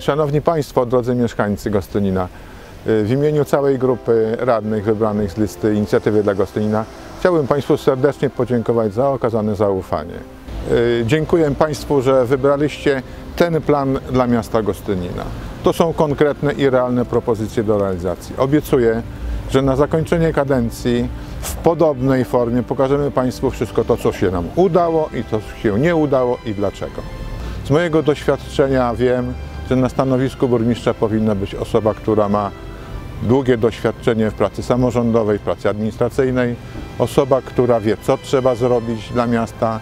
Szanowni Państwo, drodzy mieszkańcy Gostynina, y, w imieniu całej grupy radnych wybranych z listy Inicjatywy dla Gostynina chciałbym Państwu serdecznie podziękować za okazane zaufanie. Y, Dziękuję Państwu, że wybraliście ten plan dla miasta Gostynina. To są konkretne i realne propozycje do realizacji. Obiecuję, że na zakończenie kadencji w podobnej formie pokażemy Państwu wszystko to, co się nam udało i co się nie udało i dlaczego. Z mojego doświadczenia wiem, że na stanowisku burmistrza powinna być osoba, która ma długie doświadczenie w pracy samorządowej, w pracy administracyjnej, osoba, która wie, co trzeba zrobić dla miasta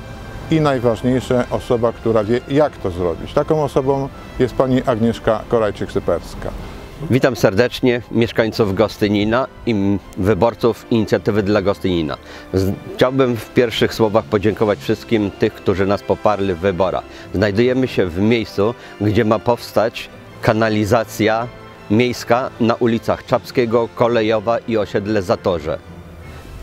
i najważniejsze, osoba, która wie, jak to zrobić. Taką osobą jest pani Agnieszka Korajczyk-Syperska. Witam serdecznie mieszkańców Gostynina i wyborców Inicjatywy dla Gostynina. Chciałbym w pierwszych słowach podziękować wszystkim tych, którzy nas poparli w wyborach. Znajdujemy się w miejscu, gdzie ma powstać kanalizacja miejska na ulicach Czapskiego, Kolejowa i osiedle Zatorze.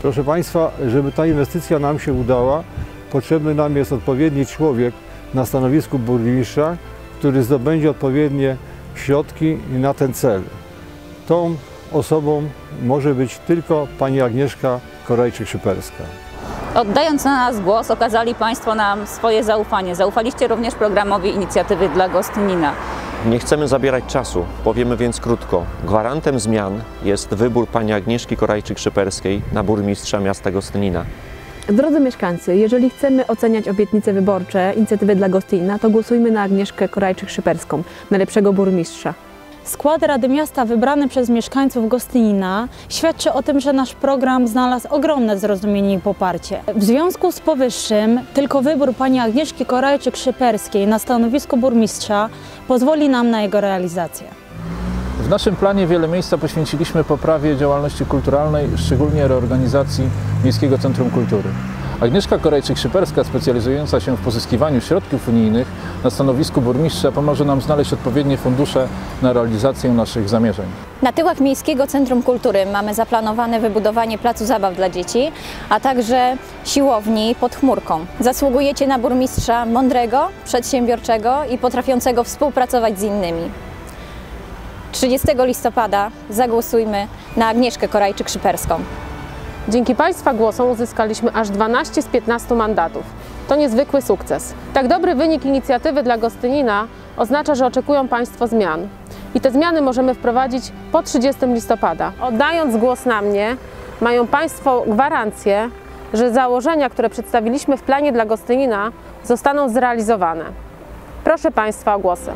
Proszę Państwa, żeby ta inwestycja nam się udała, potrzebny nam jest odpowiedni człowiek na stanowisku burmistrza, który zdobędzie odpowiednie środki na ten cel. Tą osobą może być tylko pani Agnieszka Korajczyk-Szyperska. Oddając na nas głos, okazali Państwo nam swoje zaufanie. Zaufaliście również programowi Inicjatywy dla Gostynina. Nie chcemy zabierać czasu, powiemy więc krótko. Gwarantem zmian jest wybór pani Agnieszki Korajczyk-Szyperskiej na burmistrza miasta Gostynina. Drodzy mieszkańcy, jeżeli chcemy oceniać obietnice wyborcze inicjatywy dla Gostynina, to głosujmy na Agnieszkę Korajczyk-Szyperską, najlepszego burmistrza. Skład Rady Miasta wybrany przez mieszkańców Gostynina świadczy o tym, że nasz program znalazł ogromne zrozumienie i poparcie. W związku z powyższym tylko wybór pani Agnieszki Korajczyk-Szyperskiej na stanowisko burmistrza pozwoli nam na jego realizację. W naszym planie wiele miejsca poświęciliśmy poprawie działalności kulturalnej, szczególnie reorganizacji Miejskiego Centrum Kultury. Agnieszka Korejczyk-Szyperska, specjalizująca się w pozyskiwaniu środków unijnych na stanowisku burmistrza, pomoże nam znaleźć odpowiednie fundusze na realizację naszych zamierzeń. Na tyłach Miejskiego Centrum Kultury mamy zaplanowane wybudowanie placu zabaw dla dzieci, a także siłowni pod chmurką. Zasługujecie na burmistrza mądrego, przedsiębiorczego i potrafiącego współpracować z innymi. 30 listopada zagłosujmy na Agnieszkę Korajczyk-Szyperską. Dzięki Państwa głosom uzyskaliśmy aż 12 z 15 mandatów. To niezwykły sukces. Tak dobry wynik inicjatywy dla Gostynina oznacza, że oczekują Państwo zmian. I te zmiany możemy wprowadzić po 30 listopada. Oddając głos na mnie, mają Państwo gwarancję, że założenia, które przedstawiliśmy w planie dla Gostynina, zostaną zrealizowane. Proszę Państwa o głosy.